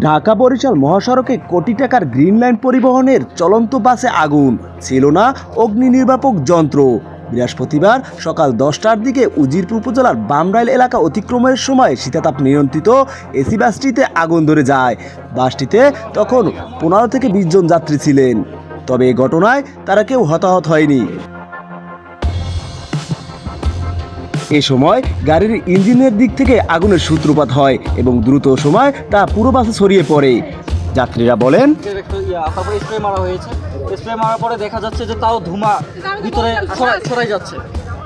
ঢাকা বরিশাল মহাসড়কে কোটি টাকার গ্রিন লাইন পরিবহনের চলন্ত বাসে আগুন। ছিল না অগ্নি নির্বাপক যন্ত্র। বৃহস্পতিবার সকাল দশটার দিকে উজিরপুর উপজেলার বামরাইল এলাকা অতিক্রমের সময় শীতাতাপ নিয়ন্ত্রিত এসি বাসটিতে আগুন ধরে যায়। বাসটিতে তখন পনেরো থেকে বিশ জন যাত্রী ছিলেন। তবে এ ঘটনায় তারা কেউ হতাহত হয়নি। এ সময় গাড়ির ইঞ্জিনের দিক থেকে আগুনের সূত্রপাত হয় এবং দ্রুত সময় তা পুরো বাসে ছড়িয়ে পড়ে। যাত্রীরা বলেন তারপরে স্প্রে মারা হয়েছে। স্প্রে মারার পরে দেখা যাচ্ছে যে তাও ধুমা ভিতরে ছড়াই যাচ্ছে।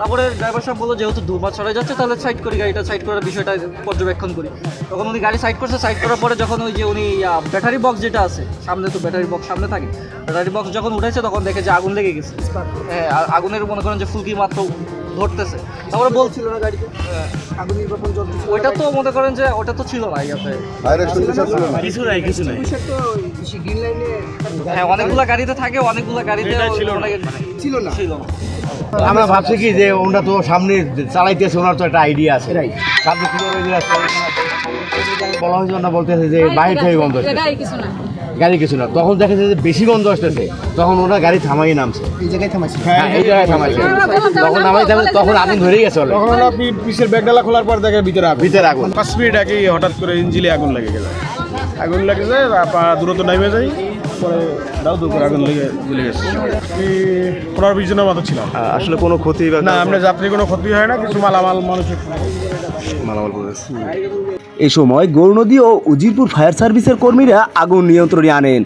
তারপরে ড্রাইভার সাহেব বলল, যেহেতু ধুমা ছড়াই যাচ্ছে, তাহলে সাইড করি গাড়িটা, সাইড করার বিষয়টা পর্যবেক্ষণ করি। তখন উনি গাড়ি সাইড করছে, সাইড করার পরে যখন ওই যে উনি ব্যাটারি বক্স যেটা আছে, সামনে তো ব্যাটারি বক্স সামনে থাকে ব্যাটারি বক্স যখন উঠেছে তখন দেখে যে আগুন লেগে গেছে। হ্যাঁ আগুনের মনে করেন যে ফুলকি মাত্র ধরতেছে। তারপরে বলছিল না গাড়িতে। আগুন নির্বাপন যন্ত্র ওইটা তো মনে করেন যে ওটা তো ছিল না ইয়াতে। হ্যাঁ অনেকগুলা গাড়িতে থাকে অনেকগুলা গাড়িতে ছিল না। ছিল না। আমরা ভাবছি কি যে ওনারা তো সামনে চালাইতেছে ওনার তো একটা আইডিয়া আছে। সামনে বলা হয়েছে ওনারা বলতেছে যে বাইরে থেকে আসতেছে। গাড়ি কিছু না। তখন দেখা যায় যে বেশি গন্ধ আসতেছে। তখন ওরা গাড়ি থামাই নামছে। এই জায়গায় থামাইছে? হ্যাঁ এই জায়গায় থামাইছে। তখন নামাই থামে তখন আগুন ধরেই গেছে। তখন ওরা পি- পিসের ব্যাগডালা খোলার পর দেখে ভিতরে আগুন। ভিতরে আগুন। পাঁচ মিনিট আগে হঠাৎ করে ইঞ্জিলে আগুন লেগে গেল। আগুন লেগে যায় দূরত্ব দ্রুত নেমে যাই পরে দাও দু করে আগুন লেগে জ্বলে গেছে। এই পনেরো বিশ জনের মতো ছিলাম আসলে কোনো ক্ষতি বা না আমরা যাত্রী কোনো ক্ষতি হয় না কিছু মালামাল মানুষের মালামাল পড়েছে এ সময় গৌরনদী ও উজিরপুর ফায়ার সার্ভিসের কর্মীরা আগুন নিয়ন্ত্রণে আনেন।